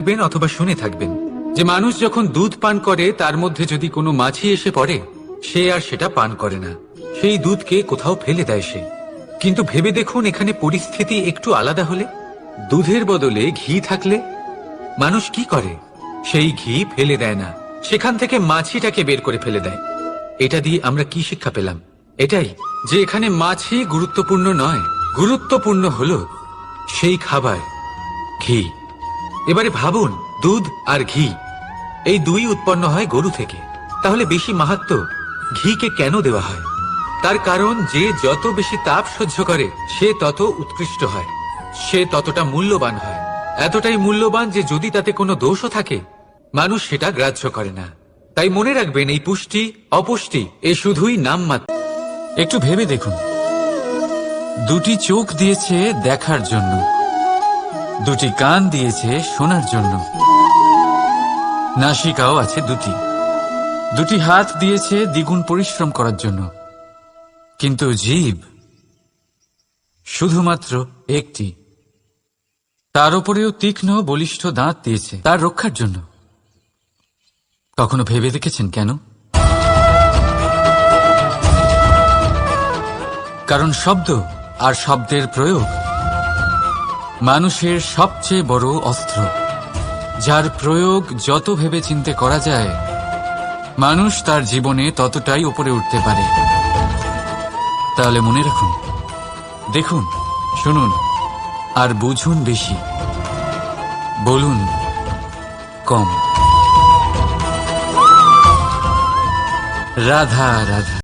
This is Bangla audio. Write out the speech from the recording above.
থাকবেন অথবা শুনে থাকবেন। যে মানুষ যখন দুধ পান করে, তার মধ্যে যদি কোনো মাছি এসে পড়ে, সে আর সেটা পান করে না। সেই দুধকে কোথাও ফেলে দেয় সে। কিন্তু ভেবে দেখুন, এখানে পরিস্থিতি একটু আলাদা হলে। দুধের বদলে ঘি থাকলে মানুষ কি করে? সেই ঘি ফেলে দেয় না। সেখান থেকে মাছিটাকে বের করে ফেলে দেয়। এটা দিয়ে আমরা কি শিক্ষা পেলাম? এটাই যে এখানে মাছি গুরুত্বপূর্ণ নয়। গুরুত্বপূর্ণ হলো সেই খাবার, ঘি। এবারে ভাবুন, দুধ আর ঘি। এই দুই উৎপন্ন হয় গরু থেকে। তাহলে বেশি মাহাত্ম ঘিকে কেন দেওয়া হয়? তার কারণ যে যত বেশি তাপ সহ্য করে, সে তত উৎকৃষ্ট হয়। সে ততটা মূল্যবান হয়। এতটাই মূল্যবান যে যদি তাতে কোনো দোষও থাকে, মানুষ সেটা গ্রাহ্য করে না। তাই মনে রাখবেন, এই পুষ্টি অপুষ্টি, এ শুধুই নাম মাত্র একটু ভেবে দেখুন। দুটি চোখ দিয়েছে দেখার জন্য। দুটি কান দিয়েছে শোনার জন্য। নাসিকাও আছে দুটি। দুটি হাত দিয়েছে দ্বিগুণ পরিশ্রম করার জন্য। কিন্তু জীব শুধুমাত্র একটি। তার উপরেও তীক্ষ্ণ, বলিষ্ঠ দাঁত দিয়েছে তার রক্ষার জন্য। কখনো ভেবে দেখেছেন কেন? কারণ শব্দ আর শব্দের প্রয়োগ মানুষের সবচেয়ে বড় অস্ত্র, যার প্রয়োগ যত ভেবে চিনতে করা যায়, মানুষ তার জীবনে ততটাই উপরে উঠতে পারে। তাহলে মনে রাখুন, দেখুন, শুনুন, আর বুঝুন বেশি। বলুন, কম। রাধা রাধা।